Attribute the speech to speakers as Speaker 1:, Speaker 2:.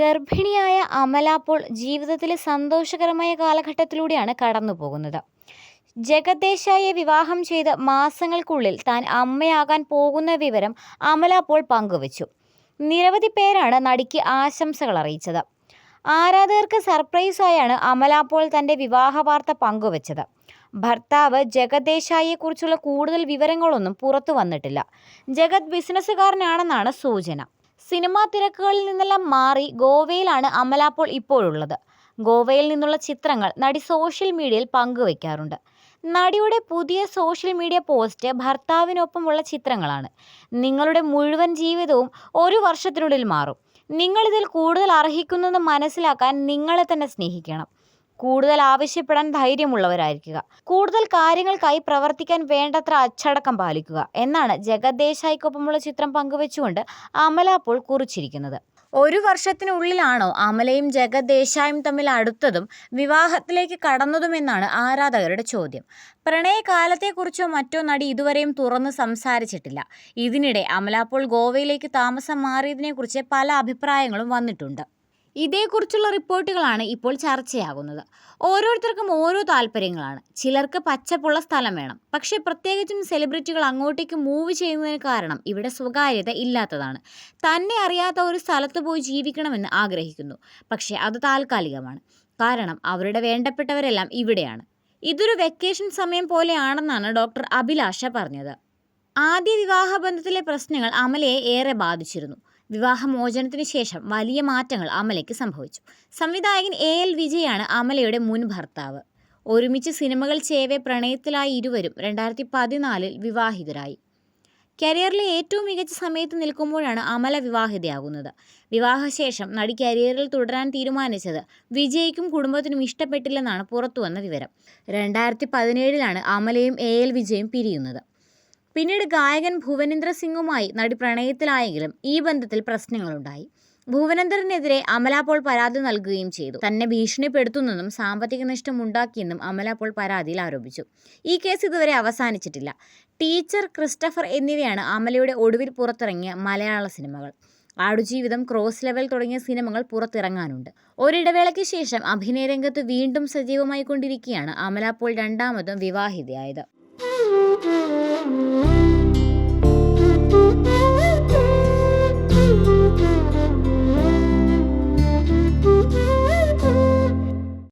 Speaker 1: ഗർഭിണിയായ അമല പോൾ ജീവിതത്തിലെ സന്തോഷകരമായ കാലഘട്ടത്തിലൂടെയാണ് കടന്നു പോകുന്നത് ദേശായിയെ വിവാഹം ചെയ്ത് മാസങ്ങൾക്കുള്ളിൽ താൻ അമ്മയാകാൻ പോകുന്ന വിവരം അമല പോൾ പങ്കുവച്ചു. നിരവധി പേരാണ് നടിക്ക് ആശംസകൾ അറിയിച്ചത് ആരാധകർക്ക് സർപ്രൈസായാണ് അമല പോൾ വിവാഹ വാർത്ത പങ്കുവച്ചത്. ഭർത്താവ് ജഗത് ദേശായിയെക്കുറിച്ചുള്ള കൂടുതൽ വിവരങ്ങളൊന്നും പുറത്തു വന്നിട്ടില്ല ജഗത് ബിസിനസ്സുകാരനാണെന്നാണ് സൂചന. സിനിമാ തിരക്കുകളിൽ നിന്നെല്ലാം മാറി ഗോവയിലാണ് അമല പോൾ ഇപ്പോഴുള്ളത്. ഗോവയിൽ നിന്നുള്ള ചിത്രങ്ങൾ നടി സോഷ്യൽ മീഡിയയിൽ പങ്കുവയ്ക്കാറുണ്ട്. നടിയുടെ പുതിയ സോഷ്യൽ മീഡിയ പോസ്റ്റ് ഭർത്താവിനൊപ്പമുള്ള ചിത്രങ്ങളാണ്. നിങ്ങളുടെ മുഴുവൻ ജീവിതവും ഒരു വർഷത്തിനുള്ളിൽ മാറും. നിങ്ങളിതിൽ കൂടുതൽ അർഹിക്കുന്നെന്ന് മനസ്സിലാക്കാൻ നിങ്ങളെ തന്നെ സ്നേഹിക്കണം. കൂടുതൽ ആവശ്യപ്പെടാൻ ധൈര്യമുള്ളവരായിരിക്കുക. കൂടുതൽ കാര്യങ്ങൾക്കായി പ്രവർത്തിക്കാൻ വേണ്ടത്ര അച്ചടക്കം പാലിക്കുക എന്നാണ് ജഗത് ദേശായിക്കൊപ്പമുള്ള ചിത്രം പങ്കുവെച്ചുകൊണ്ട് അമല പോൾ കുറിച്ചിരിക്കുന്നത്. ഒരു വർഷത്തിനുള്ളിലാണോ അമലയും ജഗത് ദേശായും തമ്മിൽ അടുത്തതും വിവാഹത്തിലേക്ക് കടന്നതുമെന്നാണ് ആരാധകരുടെ ചോദ്യം. പ്രണയകാലത്തെക്കുറിച്ചോ മറ്റോ നടി ഇതുവരെയും തുറന്ന് സംസാരിച്ചിട്ടില്ല. ഇതിനിടെ അമല പോൾ ഗോവയിലേക്ക് താമസം മാറിയതിനെക്കുറിച്ച് പല അഭിപ്രായങ്ങളും വന്നിട്ടുണ്ട്. ഇതേക്കുറിച്ചുള്ള റിപ്പോർട്ടുകളാണ് ഇപ്പോൾ ചർച്ചയാകുന്നത്. ഓരോരുത്തർക്കും ഓരോ താല്പര്യങ്ങളാണ് ചിലർക്ക് പച്ചപ്പുള്ള സ്ഥലം വേണം. പക്ഷേ പ്രത്യേകിച്ചും സെലിബ്രിറ്റികൾ അങ്ങോട്ടേക്ക് മൂവ് ചെയ്യുന്നതിന് കാരണം ഇവിടെ സ്വകാര്യത ഇല്ലാത്തതാണ്. തന്നെ അറിയാത്ത ഒരു സ്ഥലത്ത് പോയി ജീവിക്കണമെന്ന് ആഗ്രഹിക്കുന്നു. പക്ഷേ അത് താൽക്കാലികമാണ്. കാരണം അവരുടെ വേണ്ടപ്പെട്ടവരെല്ലാം ഇവിടെയാണ്. ഇതൊരു വെക്കേഷൻ സമയം പോലെയാണെന്നാണ് ഡോക്ടർ അഭിലാഷ പറഞ്ഞത്. ആദ്യ വിവാഹബന്ധത്തിലെ പ്രശ്നങ്ങൾ അമലയെ ഏറെ ബാധിച്ചിരുന്നു. വിവാഹമോചനത്തിന് ശേഷം വലിയ മാറ്റങ്ങൾ അമലയ്ക്ക് സംഭവിച്ചു. സംവിധായകൻ എ. എൽ. വിജയാണ് അമലയുടെ മുൻ ഭർത്താവ്. ഒരുമിച്ച് സിനിമകൾ ചെയ്യവേ പ്രണയത്തിലായി ഇരുവരും രണ്ടായിരത്തി പതിനാലിൽ വിവാഹിതരായി. കരിയറിലെ ഏറ്റവും മികച്ച സമയത്ത് നിൽക്കുമ്പോഴാണ് അമല വിവാഹിതയാകുന്നത്. വിവാഹശേഷം നടി കരിയറിൽ തുടരാൻ തീരുമാനിച്ചത് വിജയ്ക്കും കുടുംബത്തിനും ഇഷ്ടപ്പെട്ടില്ലെന്നാണ് പുറത്തുവന്ന വിവരം. രണ്ടായിരത്തി പതിനേഴിലാണ് അമലയും എ. എൽ. വിജയും പിരിയുന്നത്. പിന്നീട് ഗായകൻ ഭുവനേന്ദ്ര സിംഗുമായി നടി പ്രണയത്തിലായെങ്കിലും ഈ ബന്ധത്തിൽ പ്രശ്നങ്ങളുണ്ടായി. ഭുവനേന്ദ്രനെതിരെ അമല പോൾ പരാതി നൽകുകയും ചെയ്തു. തന്നെ ഭീഷണിപ്പെടുത്തുന്നെന്നും സാമ്പത്തിക നഷ്ടം ഉണ്ടാക്കിയെന്നും അമല പോൾ പരാതിയിൽ ആരോപിച്ചു. ഈ കേസ് ഇതുവരെ അവസാനിച്ചിട്ടില്ല. ടീച്ചർ, ക്രിസ്റ്റഫർ എന്നിവയാണ് അമലയുടെ ഒടുവിൽ പുറത്തിറങ്ങിയ മലയാള സിനിമകൾ. ആടുജീവിതം, ക്രോസ് ലെവൽ തുടങ്ങിയ സിനിമകൾ പുറത്തിറങ്ങാനുണ്ട്. ഒരിടവേളയ്ക്ക് ശേഷം അഭിനയരംഗത്ത് വീണ്ടും സജീവമായി കൊണ്ടിരിക്കുകയാണ് അമല പോൾ രണ്ടാമതും വിവാഹിതയായത്.